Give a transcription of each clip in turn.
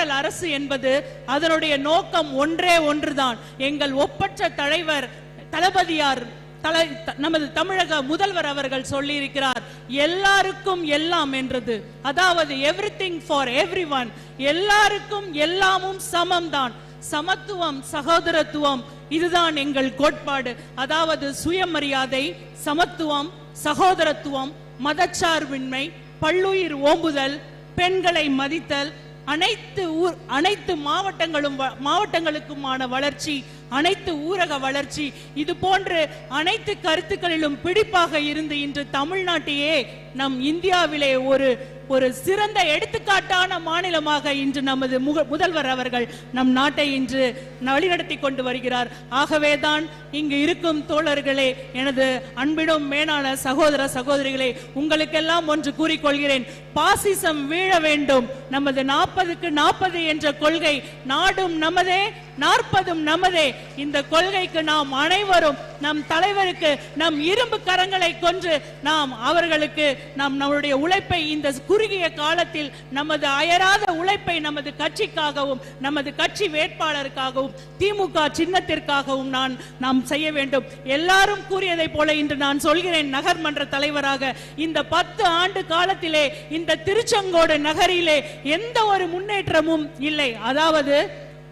Model அரசு என்பது அதனுடைய நோக்கம் ஒன்றே ஒன்றுதான். எங்கள் ஒப்பற்ற தலைவர் தளபதியார் தலை நமது தமிழக முதல்வர் அவர்கள் சொல்லியிருக்கிறார் எல்லாருக்கும் எல்லாம் என்றது. அதாவது எவ்ரிதிங் ஃபார் எவ்ரி ஒன் எல்லாருக்கும் எல்லாமும் சமம்தான். சமத்துவம் சகோதரத்துவம் இதுதான் எங்கள் கோட்பாடு. அதாவது சுயமரியாதை சமத்துவம் சகோதரத்துவம் மதச்சார்பின்மை பல்லுயிர் ஓம்புதல் பெண்களை மதித்தல் அனைத்து ஊர் அனைத்து மாவட்டங்களும் மாவட்டங்களுக்குமான வளர்ச்சி அனைத்து ஊரக வளர்ச்சி இது போன்று அனைத்து கருத்துக்களிலும் பிடிப்பாக இருந்து இன்று தமிழ்நாட்டையே நம் இந்தியாவிலே ஒரு ஒரு சிறந்த எடுத்துக்காட்டான மாநிலமாக இன்று நமது முக- முதல்வர் அவர்கள் நம் நாட்டை இன்று வழிநடத்தி கொண்டு வருகிறார். ஆகவேதான் இங்கு இருக்கும் தோழர்களே எனது அன்பிடும் மேலான சகோதர சகோதரிகளே உங்களுக்கெல்லாம் ஒன்று கூறிக்கொள்கிறேன். பாசிசம் வீழ வேண்டும். நமது நாற்பதுக்கு நாற்பது என்ற கொள்கை நாடும் நமதே நாற்பதும் நமதே. இந்த கொள்கைக்கு நாம் அனைவரும் நம் தலைவருக்கு நம் இரும்பு கரங்களை கொன்று நாம் அவர்களுக்கு நாம் நம்முடைய உழைப்பை இந்த குறுகிய காலத்தில் நமது அயராத உழைப்பை நமது கட்சிக்காகவும் நமது கட்சி வேட்பாளருக்காகவும் திமுக சின்னத்திற்காகவும் நான் நாம் செய்ய வேண்டும். எல்லாரும் கூறியதை போல இன்று நான் சொல்கிறேன் நகர்மன்ற தலைவராக. இந்த பத்து ஆண்டு காலத்திலே இந்த திருச்செங்கோடு நகரிலே எந்த ஒரு முன்னேற்றமும் இல்லை. அதாவது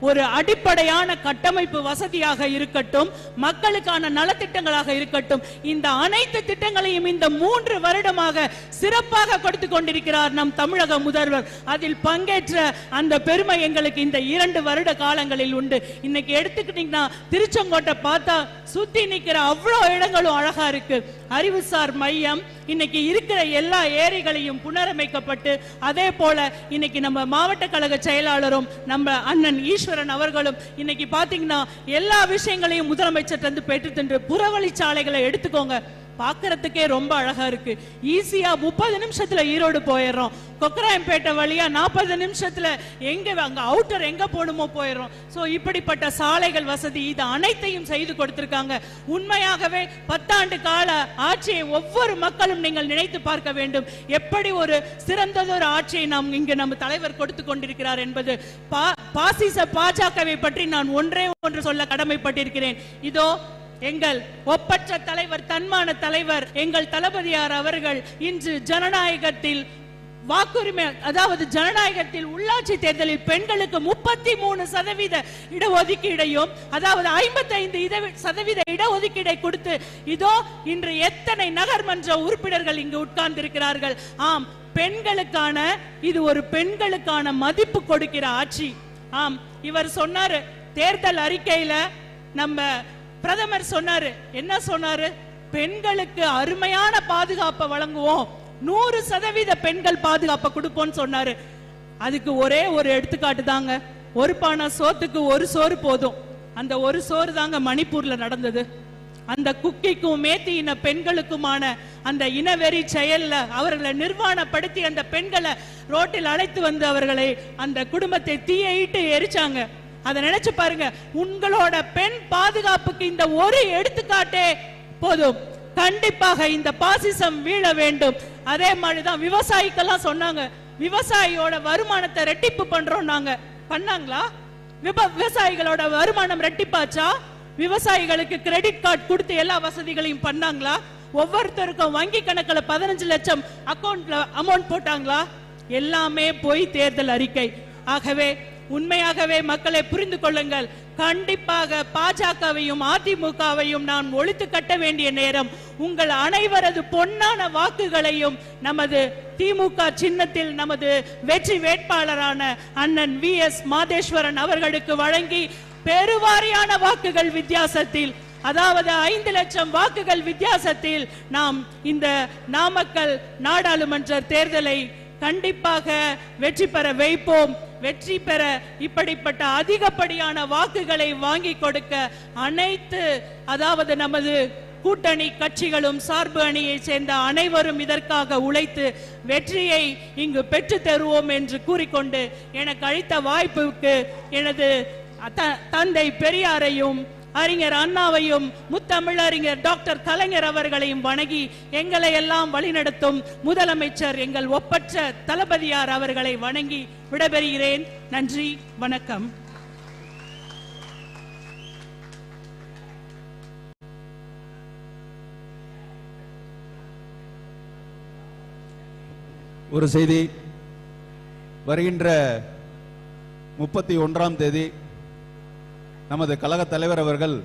ஒரு அடிப்படையான கட்டமைப்பு வசதியாக இருக்கட்டும் மக்களுக்கான நலத்திட்டங்களாக இருக்கட்டும் இந்த அனைத்து திட்டங்களையும் இந்த மூன்று வருடமாக சிறப்பாக கொடுத்து கொண்டிருக்கிறார் நம் தமிழக முதல்வர். அதில் பங்கேற்ற அந்த பெருமை எங்களுக்கு இந்த இரண்டு வருட காலங்களில் உண்டு. இன்னைக்கு எடுத்துக்கிட்டீங்கன்னா திருச்செங்கோட்டை பார்த்தா சுத்தி நிக்கிற அவ்வளோ இடங்களும் அழகா இருக்கு. அறிவுசார் மையம் இன்னைக்கு இருக்கிற எல்லா ஏரிகளையும் புனரமைக்கப்பட்டு அதே போல இன்னைக்கு நம்ம மாவட்ட கழக செயலாளரும் நம்ம அண்ணன் ஈஸ்வரன் அவர்களும் இன்னைக்கு பாத்தீங்கன்னா எல்லா விஷயங்களையும் முதலமைச்சர் வந்து பெற்று தந்து புறவழிச்சாலைகளை எடுத்துக்கோங்க. பார்க்கறதுக்கே ரொம்ப அழகா இருக்கு. ஈஸியா முப்பது நிமிஷத்துல ஈரோடு போயிடுறோம். கொக்கராயம்பேட்டை வழியா நாற்பது நிமிஷத்துல எங்க அங்க அவுட்டர் எங்க போகணுமோ போயிடுறோம். ஸோ இப்படிப்பட்ட சாலைகள் வசதி இது அனைத்தையும் செய்து கொடுத்திருக்காங்க. உண்மையாகவே பத்தாண்டு கால ஆட்சியை ஒவ்வொரு மக்களும் நீங்கள் நினைத்து பார்க்க வேண்டும். எப்படி ஒரு சிறந்ததொரு ஆட்சியை நாம் இங்கு நம்ம தலைவர் கொடுத்து கொண்டிருக்கிறார் என்பது பா- பாசிச பாஜகவை பற்றி நான் ஒன்றே ஒன்று சொல்ல கடமைப்பட்டிருக்கிறேன். இதோ எங்கள் ஒப்பற்ற தலைவர் தன்மான தலைவர் எங்கள் தளபதியார் அவர்கள் இன்று ஜனநாயகத்தில் வாக்குரிமை அதாவது ஜனநாயகத்தில் உள்ளாட்சி தேர்தலில் பெண்களுக்கு முப்பத்தி மூணு சதவீத இடஒதுக்கீடையும் அதாவது ஐம்பத்தைந்து சதவீத இடஒதுக்கீடை கொடுத்து இதோ இன்று எத்தனை நகர்மன்ற உறுப்பினர்கள் இங்கு உட்கார்ந்திருக்கிறார்கள். ஆம் பெண்களுக்கான இது ஒரு பெண்களுக்கான மதிப்பு கொடுக்கிற ஆட்சி. ஆம் இவர் சொன்னாரு தேர்தல் அறிக்கையில நம்ம பிரதமர் சொன்னாரு. என்ன சொன்னாரு? பெண்களுக்கு அருமையான பாதுகாப்பை வழங்குவோம். நூறு சதவீத பெண்கள் பாதுகாப்பை கொடுப்போம்னு சொன்னாரு. அதுக்கு ஒரே ஒரு எடுத்துக்காட்டு தாங்க. ஒரு பானை சோத்துக்கு ஒரு சோறு போதும். அந்த ஒரு சோறு தாங்க மணிப்பூர்ல நடந்தது. அந்த குக்கிக்கும் மேத்தி இன பெண்களுக்குமான அந்த இனவெறி செயல்ல அவர்களை நிர்வாணப்படுத்தி அந்த பெண்களை ரோட்டில் அழைத்து வந்து அவர்களை அந்த குடும்பத்தை தீயிட்டு எரிச்சாங்க. அதை நினைச்சு பாருங்க. உங்களோட பெண் பாதுகாப்புக்கு இந்த ஒரு எடுத்துக்காட்டே போதும். கண்டிப்பாக இந்த பாசிசம் வீழ வேண்டும். அதே மாதிரிதான் விவசாயிக்கெல்லாம் சொன்னாங்க. விவசாயியோட வருமானத்தை ரெட்டிப்பு பண்றோம் நாங்க பண்ணாங்களா விவசாயிகளோட வருமானம் ரெட்டிப்பாச்சா? விவசாயிகளுக்கு கிரெடிட் கார்டு கொடுத்து எல்லா வசதிகளையும் பண்ணாங்களா? ஒவ்வொருத்தருக்கும் வங்கி கணக்குல பதினஞ்சு லட்சம் அக்கௌண்ட்ல அமௌண்ட் போட்டாங்களா? எல்லாமே போய் தேர்தல் அறிக்கை. ஆகவே உண்மையாகவே மக்களை புரிந்து கொள்ளுங்கள். கண்டிப்பாக பாஜகவையும் அதிமுகவையும் நாம் ஒழித்து கட்ட வேண்டிய நேரம் உங்கள் அனைவரது பொன்னான வாக்குகளையும் நமது திமுக சின்னத்தில் நமது வெற்றி வேட்பாளரான அண்ணன் வி எஸ் மாதேஸ்வரன் அவர்களுக்கு வழங்கி பெருவாரியான வாக்குகள் வித்தியாசத்தில் அதாவது ஐந்து லட்சம் வாக்குகள் வித்தியாசத்தில் நாம் இந்த நாமக்கல் நாடாளுமன்ற தேர்தலை கண்டிப்பாக வெற்றி பெற வைப்போம். வெற்றி பெற இப்படிப்பட்ட அதிகப்படியான வாக்குகளை வாங்கி கொடுக்க அனைத்து அதாவது நமது கூட்டணி கட்சிகளும் சார்பு அணியை சேர்ந்த அனைவரும் இதற்காக உழைத்து வெற்றியை இங்கு பெற்று தருவோம் என்று கூறிக்கொண்டு எனக்கு அளித்த வாய்ப்புக்கு எனது த- தந்தை பெரியாரையும் அறிஞர் அண்ணாவையும் முத்தமிழறிஞர் டாக்டர் கலைஞர் அவர்களையும் வணங்கி எங்களை எல்லாம் வழிநடத்தும் முதலமைச்சர் எங்கள் ஒப்பற்ற தளபதியார் அவர்களை வணங்கி விடைபெறுகிறேன். நன்றி வணக்கம். ஒரு செய்தி. வருகின்ற முப்பத்தி ஒன்றாம் தேதி நமது கழக தலைவர் அவர்கள்